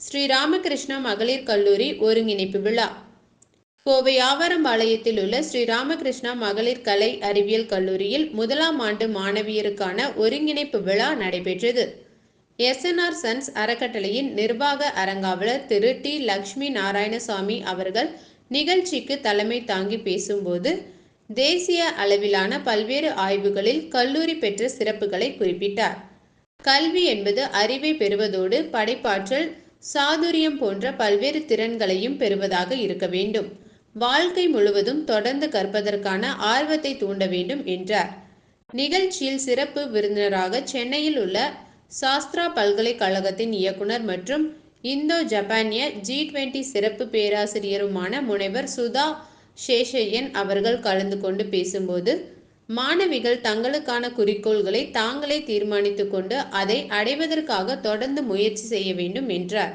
ஸ்ரீ ராமகிருஷ்ணா மகளிர் கல்லூரி ஒருங்கிணைப்பு விழா. கோவை ஆவரம்பாளையத்தில் உள்ள ஸ்ரீ ராமகிருஷ்ணா மகளிர் கலை அறிவியல் கல்லூரியில் முதலாம் ஆண்டு மாணவியருக்கான ஒருங்கிணைப்பு விழா நடைபெற்றது. எஸ்என்ஆர் சன்ஸ் அறக்கட்டளையின் நிர்வாக அரங்காவலர் திரு. டி. லக்ஷ்மி நாராயணசாமி அவர்கள் நிகழ்ச்சிக்கு தலைமை தாங்கி பேசும்போது தேசிய அளவிலான பல்வேறு ஆய்வுகளில் கல்லூரி பெற்ற சிறப்புகளை குறிப்பிட்டார். கல்வி என்பது அறிவை பெறுவதோடு படைப்பாற்றல் சாதுரியம் போன்ற பல்வேறு திறன்களையும் பெறுவதாக இருக்க வேண்டும். வாழ்க்கை முழுவதும் தொடர்ந்து கற்பதற்கான ஆர்வத்தை தூண்ட வேண்டும் என்றார். நிகழ்ச்சியில் சிறப்பு விருந்தினராக சென்னையில் உள்ள சாஸ்திரா பல்கலைக்கழகத்தின் இயக்குனர் மற்றும் இந்தோ ஜப்பானிய ஜி டுவெண்டி சிறப்பு பேராசிரியருமான முனைவர் சுதா சேஷையன் அவர்கள் கலந்து கொண்டு பேசும்போது மாணவிகள் தங்களுக்கான குறிக்கோள்களை தாங்களே தீர்மானித்துக் கொண்டு அதை அடைவதற்காக தொடர்ந்து முயற்சி செய்ய வேண்டும் என்றார்.